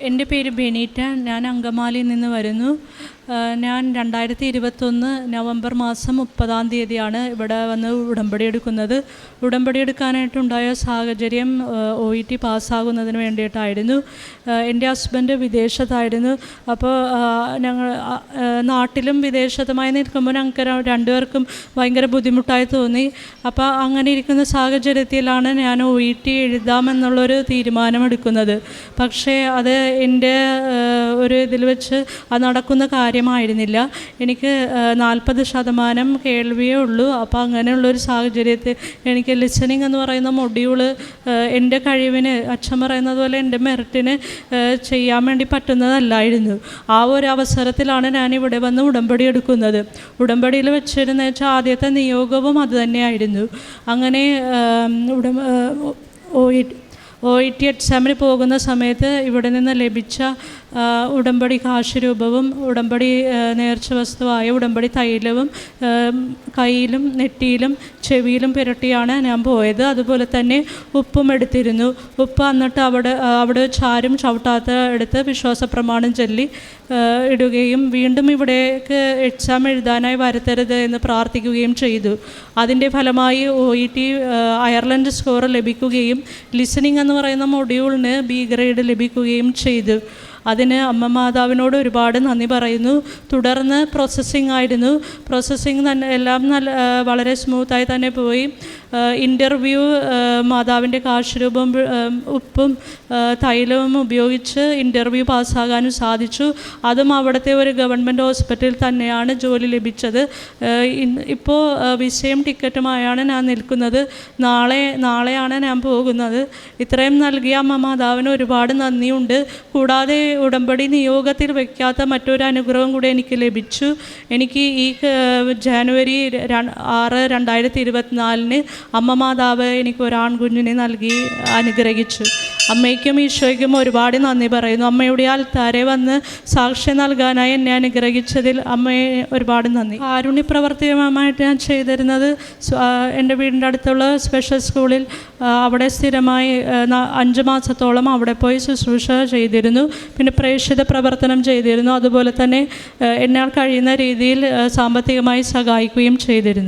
എന്റെ പേര് ബെനീറ്റ. ഞാൻ അങ്കമാലിയിൽ നിന്ന് വരുന്നു. ഞാൻ രണ്ടായിരത്തി ഇരുപത്തൊന്ന് നവംബർ മാസം മുപ്പതാം തീയതിയാണ് ഇവിടെ വന്ന് ഉടമ്പടി എടുക്കുന്നത്. ഉടമ്പടി എടുക്കാനായിട്ടുണ്ടായ സാഹചര്യം ഒ ഇ ടി പാസ്സാകുന്നതിന് വേണ്ടിയിട്ടായിരുന്നു. എന്റെ ഹസ്ബൻഡ് വിദേശത്തായിരുന്നു. അപ്പോൾ ഞങ്ങൾ നാട്ടിലും വിദേശത്തുമായി നിൽക്കുമ്പോൾ ഞങ്ങൾക്ക് രണ്ടുപേർക്കും ഭയങ്കര ബുദ്ധിമുട്ടായി തോന്നി. അപ്പോൾ അങ്ങനെ ഇരിക്കുന്ന സാഹചര്യത്തിലാണ് ഞാൻ ഒ ഇ ടി എഴുതാമെന്നുള്ളൊരു തീരുമാനമെടുക്കുന്നത്. പക്ഷേ അത് എന്റെ ഒരു ഇതിൽ വെച്ച് അത് നടക്കുന്ന കാര്യമായിരുന്നില്ല. എനിക്ക് നാൽപ്പത് ശതമാനം കേൾവിയേ ഉള്ളൂ. അപ്പോൾ അങ്ങനെയുള്ളൊരു സാഹചര്യത്തിൽ എനിക്ക് ലിസണിങ് എന്ന് പറയുന്ന മൊഡ്യൂൾ എന്റെ കഴിവിന് അച്ഛൻ പറയുന്നത് പോലെ എന്റെ മെറിറ്റിന് ചെയ്യാൻ വേണ്ടി പറ്റുന്നതല്ലായിരുന്നു. ആ ഒരു അവസരത്തിലാണ് ഞാൻ ഇവിടെ വന്ന് ഉടമ്പടി എടുക്കുന്നത്. ഉടമ്പടിയിൽ വെച്ചിരുന്ന വെച്ചാൽ ആദ്യത്തെ നിയോഗവും അതുതന്നെയായിരുന്നു അങ്ങനെ ഉടമ്പ ഉടമ ഒ ഇ ടി എക്സാമിന് പോകുന്ന സമയത്ത് ഇവിടെ നിന്ന് ലഭിച്ച ഉടമ്പടി കാശുരൂപവും ഉടമ്പടി നേർച്ച വസ്തുവായ ഉടമ്പടി തൈലവും കയ്യിലും നെറ്റിയിലും ചെവിയിലും പുരട്ടിയാണ് ഞാൻ പോയത്. അതുപോലെ തന്നെ ഉപ്പും എടുത്തിരുന്നു. ഉപ്പ് എന്നിട്ട് അവിടെ അവിടെ ചാരും ചവിട്ടാത്ത എടുത്ത് വിശ്വാസ പ്രമാണം ചൊല്ലി ഇടുകയും വീണ്ടും ഇവിടേക്ക് എക്സാം എഴുതാനായി വരുത്തരുത് എന്ന് പ്രാർത്ഥിക്കുകയും ചെയ്തു. അതിന്റെ ഫലമായി O E T Ireland score ലഭിക്കുകയും ലിസണിങ് എന്ന് പറയുന്ന മൊഡ്യൂളിന് ബി ഗ്രേഡ് ലഭിക്കുകയും ചെയ്തു. അതിന് അമ്മ മാതാവിനോട് ഒരുപാട് നന്ദി പറയുന്നു. തുടർന്ന് പ്രോസസ്സിംഗ് ആയിരുന്നു. പ്രോസസ്സിംഗ് തന്നെ എല്ലാം നല്ല വളരെ സ്മൂത്തായി തന്നെ പോയി. ഇന്റർവ്യൂ മാതാവിന്റെ കാശുരൂപം ഉപ്പും തൈലവും ഉപയോഗിച്ച് ഇന്റർവ്യൂ പാസ്സാകാനും സാധിച്ചു. അതും അവിടുത്തെ ഒരു ഗവൺമെന്റ് ഹോസ്പിറ്റലിൽ തന്നെയാണ് ജോലി ലഭിച്ചത്. ഇപ്പോൾ വിസയും ടിക്കറ്റുമായാണ് ഞാൻ നിൽക്കുന്നത്. നാളെ നാളെയാണ് ഞാൻ പോകുന്നത്. ഇത്രയും നൽകിയ അമ്മ മാതാവിന് ഒരുപാട് നന്ദിയുണ്ട്. കൂടാതെ ഉടമ്പടി നിയോഗത്തിൽ വയ്ക്കാത്ത മറ്റൊരു അനുഗ്രഹം കൂടി എനിക്ക് ലഭിച്ചു. എനിക്ക് ഈ ജാനുവരി ആറ് രണ്ടായിരത്തി ഇരുപത്തിനാലിന് അമ്മ മാതാവ് എനിക്ക് ഒരു ആൺകുഞ്ഞിനെ നൽകി അനുഗ്രഹിച്ചു. അമ്മയ്ക്കും ഈശോയ്ക്കും ഒരുപാട് നന്ദി പറയുന്നു. അമ്മയുടെ ആൾത്താരെ വന്ന് സാക്ഷ്യം നൽകാനായി എന്നെ അനുഗ്രഹിച്ചതിൽ അമ്മയെ ഒരുപാട് നന്ദി. കാരുണ്യ പ്രവർത്തനമായിട്ട് ഞാൻ ചെയ്തിരുന്നത് എന്റെ വീടിന്റെ അടുത്തുള്ള സ്പെഷ്യൽ സ്കൂളിൽ അവിടെ സ്ഥിരമായി അഞ്ച് മാസത്തോളം അവിടെ പോയി ശുശ്രൂഷ ചെയ്തിരുന്നു. പിന്നെ പ്രേക്ഷിത പ്രവർത്തനം ചെയ്തിരുന്നു. അതുപോലെ തന്നെ എന്നാൽ കഴിയുന്ന രീതിയിൽ സാമ്പത്തികമായി സഹായിക്കുകയും ചെയ്തിരുന്നു.